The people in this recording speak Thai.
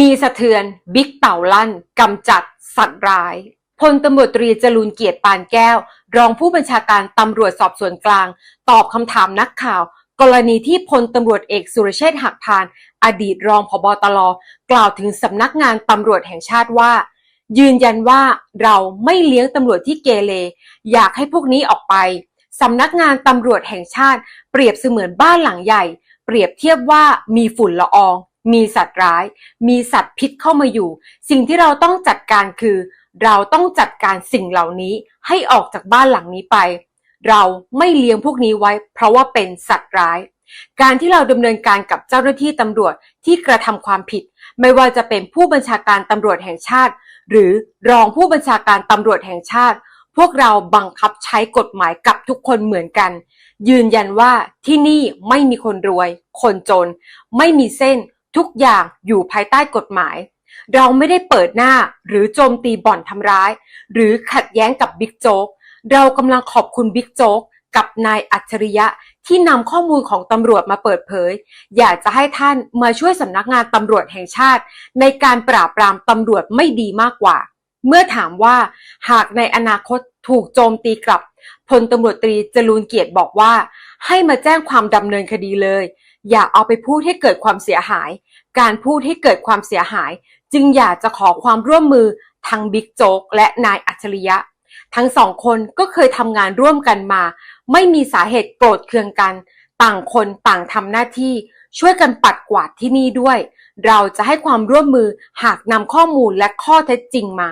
มีสะเทือนบิ๊กเต่าลั่นกำจัดสัตว์ร้ายพลตำรวจตรีจรูนเกียรติปานแก้ว รองผู้บัญชาการตำรวจสอบสวนกลาง ตอบคำถามนักข่าว กรณีที่พลตำรวจเอกสุรเชษฐ์หักพาน อดีตรองผบตรกล่าวถึงสำนักงานตำรวจแห่งชาติว่า ยืนยันว่าเราไม่เลี้ยงตำรวจที่เกเรอยากให้พวกนี้ออกไปสำนักงานตำรวจแห่งชาติ เปรียบเสมือนบ้านหลังใหญ่ เปรียบเทียบว่ามีฝุ่นละออง มีสัตว์ร้าย มีสัตว์พิษเข้ามาอยู่ สิ่งที่เราต้องจัดการคือ เราต้องจัดการสิ่งเหล่านี้ให้ออกจากบ้านหลังนี้ไป เราไม่เลี้ยงพวกนี้ไว้ เพราะว่าเป็นสัตว์ร้าย การที่เราดำเนินการกับเจ้าหน้าที่ตำรวจที่กระทำความผิด ไม่ว่าจะเป็นผู้บัญชาการตำรวจแห่งชาติ หรือรองผู้บัญชาการตำรวจแห่งชาติ พวกเราบังคับใช้กฎหมายกับทุกคนเหมือนกัน ยืนยันว่าที่นี่ไม่มีคนรวย คนจน ไม่มีเส้น ทุกอย่างอยู่ภายใต้กฎหมาย เราไม่ได้เปิดหน้าหรือโจมตีบ่อนทำร้าย หรือขัดแย้งกับบิ๊กโจ๊กเรากำลังขอบคุณบิ๊กโจ๊กกับนายอัจฉริยะที่นำข้อมูลของตำรวจมาเปิดเผย อยากจะให้ท่านมาช่วยสำนักงานตำรวจแห่งชาติ ในการปราบปรามตำรวจไม่ดีมากกว่า เมื่อถามว่าหากในอนาคตถูกโจมตีกลับพลตำรวจตรีจรูนเกียรติบอกว่า ให้มาแจ้งความดำเนินคดีเลย อย่าเอาไปพูดให้เกิดความเสียหาย การพูดให้เกิดความเสียหาย จึงอยากจะขอความร่วมมือทางบิ๊กโจ๊กและนายอัจฉริยะ ทั้งสองคนก็เคยทำงานร่วมกันมา ไม่มีสาเหตุโกรธเคืองกัน ต่างคนต่างทำหน้าที่ช่วยกันปัดกวาดที่นี่ด้วย เราจะให้ความร่วมมือหากนำข้อมูลและข้อเท็จจริงมา